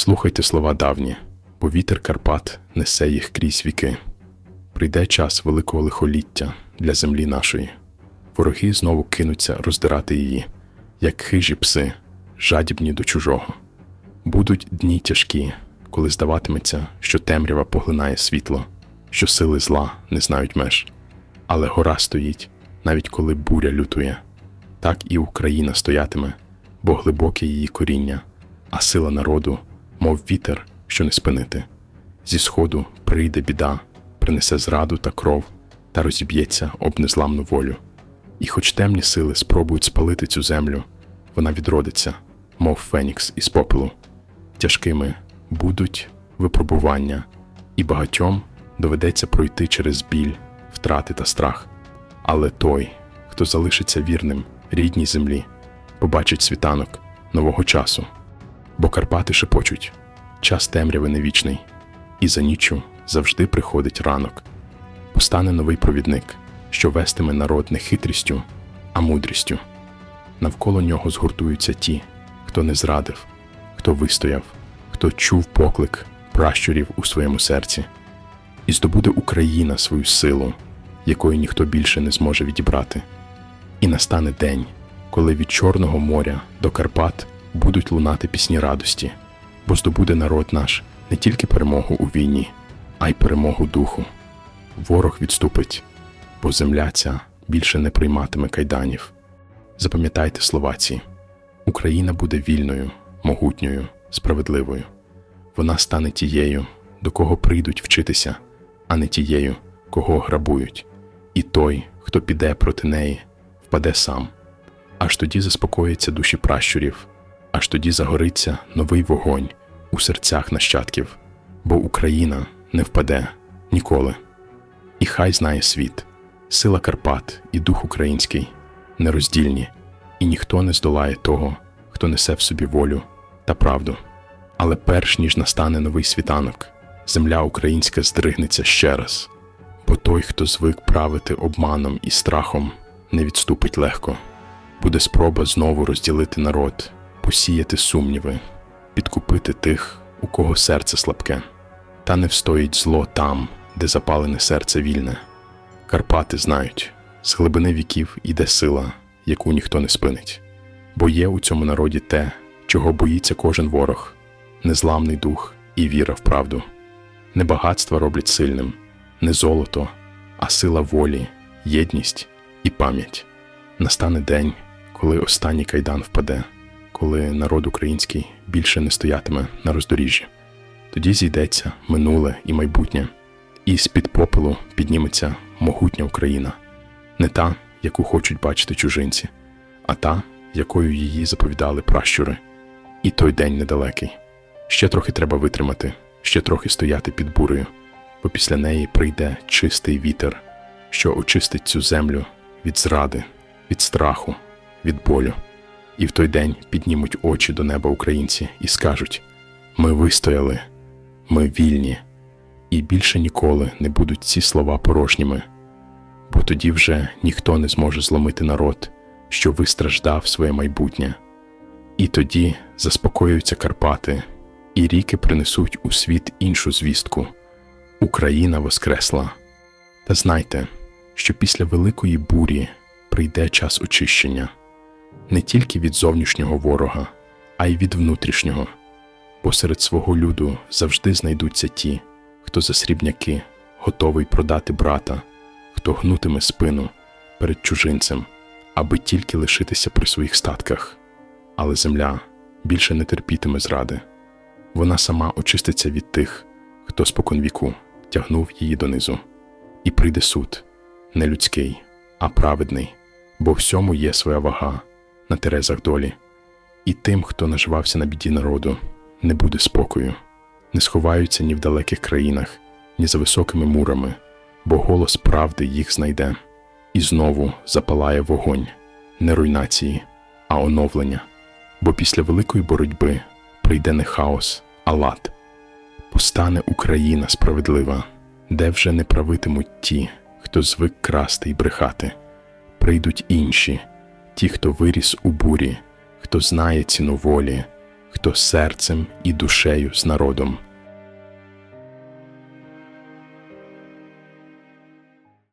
Слухайте слова давні, бо вітер Карпат несе їх крізь віки. Прийде час великого лихоліття для землі нашої. Вороги знову кинуться роздирати її, як хижі пси, жадібні до чужого. Будуть дні тяжкі, коли здаватиметься, що темрява поглинає світло, що сили зла не знають меж. Але гора стоїть, навіть коли буря лютує. Так і Україна стоятиме, бо глибоке її коріння, а сила народу, мов вітер, що не спинити. Зі сходу прийде біда, принесе зраду та кров та розіб'ється об незламну волю. І хоч темні сили спробують спалити цю землю, вона відродиться, мов фенікс із попелу. Тяжкими будуть випробування, і багатьом доведеться пройти через біль, втрати та страх. Але той, хто залишиться вірним рідній землі, побачить світанок нового часу. Бо Карпати шепочуть час темряви не вічний, і за ніччю завжди приходить ранок. Постане новий провідник, що вестиме народ не хитрістю, а мудрістю. Навколо нього згуртуються ті, хто не зрадив, хто вистояв, хто чув поклик пращурів у своєму серці. І здобуде Україна свою силу, якої ніхто більше не зможе відібрати. І настане день, коли від Чорного моря до Карпат будуть лунати пісні радості, бо здобуде народ наш не тільки перемогу у війні, а й перемогу духу. Ворог відступить, бо земля ця більше не прийматиме кайданів. Запам'ятайте слова ці. Україна буде вільною, могутньою, справедливою. Вона стане тією, до кого прийдуть вчитися, а не тією, кого грабують. І той, хто піде проти неї, впаде сам. Аж тоді заспокоїться душі пращурів, аж тоді загориться новий вогонь у серцях нащадків, бо Україна не впаде ніколи. І хай знає світ, сила Карпат і дух український нероздільні, і ніхто не здолає того, хто несе в собі волю та правду. Але перш ніж настане новий світанок, земля українська здригнеться ще раз, бо той, хто звик правити обманом і страхом, не відступить легко. Буде спроба знову розділити народ, посіяти сумніви, підкупити тих, у кого серце слабке, та не встоїть зло там, де запалене серце вільне. Карпати знають, з глибини віків іде сила, яку ніхто не спинить, бо є у цьому народі те, чого боїться кожен ворог, незламний дух і віра в правду. Не багатства роблять сильним, не золото, а сила волі, єдність і пам'ять. Настане день, коли останній кайдан впаде, коли народ український більше не стоятиме на роздоріжжі. Тоді зійдеться минуле і майбутнє, і з-під попелу підніметься могутня Україна, не та, яку хочуть бачити чужинці, а та, якою її заповідали пращури. І той день недалекий. Ще трохи треба витримати, ще трохи стояти під бурею, бо після неї прийде чистий вітер, що очистить цю землю від зради, від страху, від болю. І в той день піднімуть очі до неба українці і скажуть: Ми вистояли, ми вільні, і більше ніколи не будуть ці слова порожніми, бо тоді вже ніхто не зможе зломити народ, що вистраждав своє майбутнє. І тоді заспокоюються Карпати, і ріки принесуть у світ іншу звістку Україна воскресла. Та знайте, що після великої бурі прийде час очищення не тільки від зовнішнього ворога, а й від внутрішнього, бо серед свого люду завжди знайдуться ті, хто за срібняки готовий продати брата, хто гнутиме спину перед чужинцем, аби тільки лишитися при своїх статках. Але земля більше не терпітиме зради. Вона сама очиститься від тих, хто споконвіку тягнув її донизу. І прийде суд не людський, а праведний, бо всьому є своя вага на терезах долі. І тим, хто наживався на біді народу, не буде спокою, не сховаються ні в далеких країнах, ні за високими мурами, бо голос правди їх знайде, і знову запалає вогонь, не руйнації, а оновлення бо після великої боротьби прийде не хаос, а лад. Постане Україна справедлива, де вже не правитимуть ті, хто звик красти й брехати. Прийдуть інші, ті, хто виріс у бурі, хто знає ціну волі, хто серцем і душею з народом.